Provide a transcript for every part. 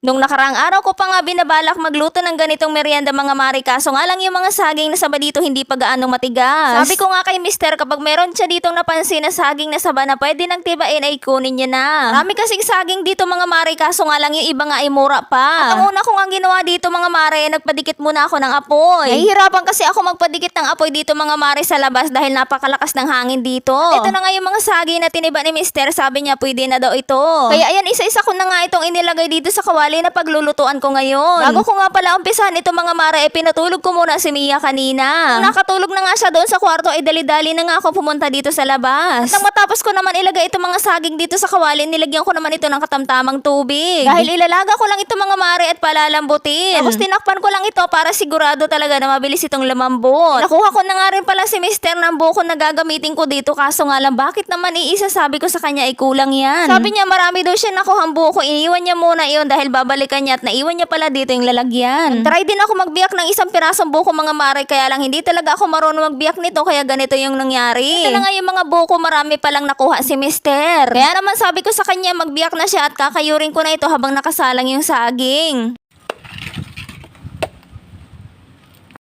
Nung nakaraang araw ko pa nga binabalak magluto ng ganitong merienda mga mari kaso nga lang yung mga saging na saba dito hindi pa gaano matigas. Sabi ko nga kay mister kapag meron siya ditong napansin na saging na saba na pwede nang tibain ay kunin niya na. Marami kasing saging dito mga mari kaso nga lang yung iba nga ay mura pa. At ang una ko nga ginawa dito mga mari nagpadikit muna ako ng apoy. Nahihirapan kasi ako magpadikit ng apoy dito mga mari sa labas dahil napakalakas ng hangin dito. Ito na nga yung mga saging na tiniba ni mister sabi niya pwede na daw ito. Kaya ayan isa-isa ko na nga itong inilagay dito sa kawali na paglulutuan ko ngayon. Bago ko nga pala umpisahan ito mga mara, eh pinatulog ko muna si Mia kanina. Nung nakatulog na nga siya doon sa kwarto, ay dali-dali na nga ako pumunta dito sa labas. At nang matapos ko naman ilagay itong mga saging dito sa kawali, nilagyan ko naman ito ng katamtamang tubig. Dahil ilalaga ko lang ito mga mare at palalambutin. Tapos tinakpan ko lang ito para sigurado talaga na mabilis itong lumambot. Nakuha ko na nga rin pala si Mister ng buko na gagamitin ko dito kaso nga lang bakit naman iisa sabi ko sa kanya ay kulang yan. Sabi niya marami daw siya nakuhang buko, iniwan niya muna iyon dahil babalikan niya at naiwan niya pala dito yung lalagyan. Try din ako magbiyak ng isang pirasong buko mga mare kaya lang hindi talaga ako marunong magbiyak nito kaya ganito yung nangyari. Ito na nga yung mga buko marami palang nakuha si Mister. Kaya naman sabi ko sa kanya magbiyak na siya at kakayurin ko na ito habang nakasalang yung saging.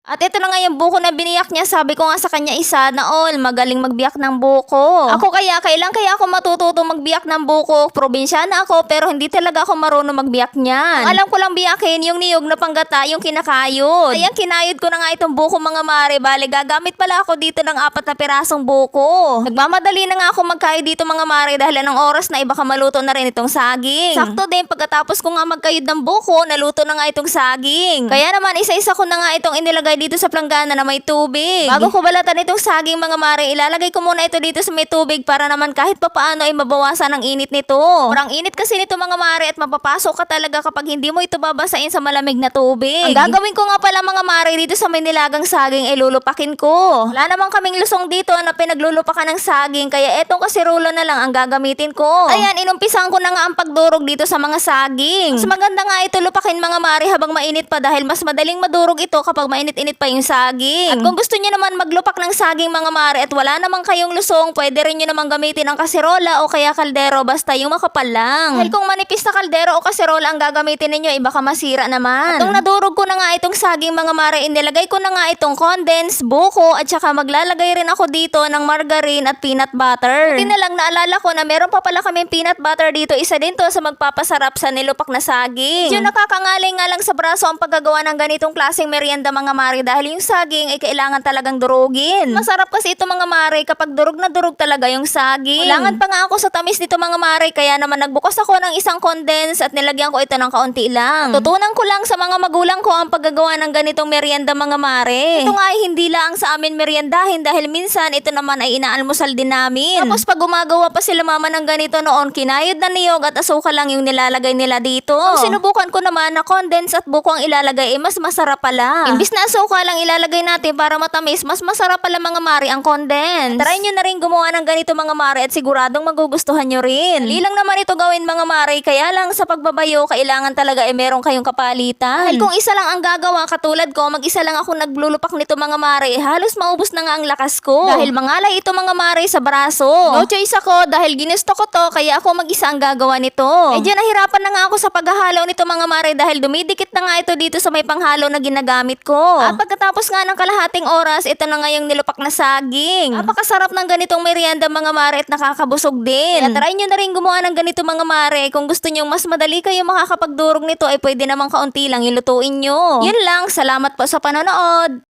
At ito na nga yung buko na biniyak niya. Sabi ko nga sa kanya isa na all, magaling magbiyak ng buko. Ako kaya, kailan kaya ako matututo magbiyak ng buko? Probinsyana ako, pero hindi talaga ako marunong magbiyak niyan. Ang alam ko lang biyakin, yung niyog na panggata, yung kinakayod. Ayan, kinayod ko na nga itong buko mga mare. Bale, gagamit pala ako dito ng apat na pirasong buko. Nagmamadali na nga ako magkayod dito mga mare dahil anong oras na iba ka maluto na rin itong saging. Sakto din, pagkatapos ko nga magkayod ng buko, naluto na nga itong saging. Kaya naman, isa-isa ko na nga itong inilagay dito sa planggana na may tubig. Bago ko balatan itong saging mga mare, ilalagay ko muna ito dito sa may tubig para naman kahit papaano ay mabawasan ang init nito. Parang init kasi nito mga mare at mapapasok ka talaga kapag hindi mo ito babasain sa malamig na tubig. Ang gagawin ko nga pala mga mare dito sa may nilagang saging ay lulupakin ko. Wala naman kaming lusong dito na pinaglulupakan ng saging kaya etong kasirulo na lang ang gagamitin ko. Ayan, inumpisan ko na nga ang pagdurog dito sa mga saging. Mas maganda nga ito lupakin mga mare habang mainit pa dahil mas madaling madurog ito kapag mainit-init pa yung saging. At kung gusto niyo naman maglupak ng saging mga mare at wala namang kayong lusong, pwede rin niyo naman gamitin ang kaserola o kaya kaldero basta yung makapal lang. Dahil kung manipis na kaldero o kaserola ang gagamitin ninyo, iba ka masira naman. At nung nadurog ko na nga itong saging mga mare, inilagay ko na nga itong condensed, buko at saka maglalagay rin ako dito ng margarine at peanut butter. Buti na lang naalala ko na meron pa pala kaming peanut butter dito. Isa din to sa magpapasarap sa nilupak na saging. Medyo nakakangalay nga lang sa braso ang paggagawa ng ganitong klaseng merienda mga mare dahil yung saging ay kailangan talagang durugin. Masarap kasi ito mga mare kapag durog na durog talaga yung saging. Kailangan pa nga ako sa tamis nito mga mare kaya naman nagbukas ako ng isang condense at nilagyan ko ito ng kaunti lang. Tutunan ko lang sa mga magulang ko ang paggagawa ng ganitong merienda mga mare. Ito nga ay hindi lang sa amin meriendahin dahil minsan ito naman ay inaalmusal din namin. Tapos pag gumagawa pa sila mama ng ganito noon, kinayod na niyog at asukal lang yung nilalagay nila dito. Nung sinubukan ko naman na condense at buko ang ilalagay, eh mas masarap pala. Imbis na asukal lang ilalagay natin para matamis, mas masarap pala mga mare ang condense. Try nyo na rin gumawa ng ganito mga mare at siguradong magugustuhan nyo rin. Dali lang naman ito gawin mga mare, kaya lang sa pagbabayo, kailangan talaga eh meron kayong kapalitan. Dahil kung isa lang ang gagawa katulad ko, mag-isa lang ako naglulupak nito mga mare, eh, halos maubos na nga ang lakas ko. Dahil mangalay ito mga mare sa braso. No choice ako dahil ginusto ko to, kaya ako mag-isa ang gagawa nito. Medyo nahirapan na nga ako sa paghahalo nito mga mare dahil dumidikit na nga ito dito sa may panghalo na ginagamit ko. At pagkatapos nga ng kalahating oras, ito na nga yung nilupak na saging. Napakasarap ng ganitong merienda mga mare at nakakabusog din. Kaya try nyo na rin gumawa ng ganito mga mare. Kung gusto nyo mas madali kayo makakapagdurog nito ay pwede namang kaunti lang ilutuin nyo. Yun lang, salamat po sa panonood.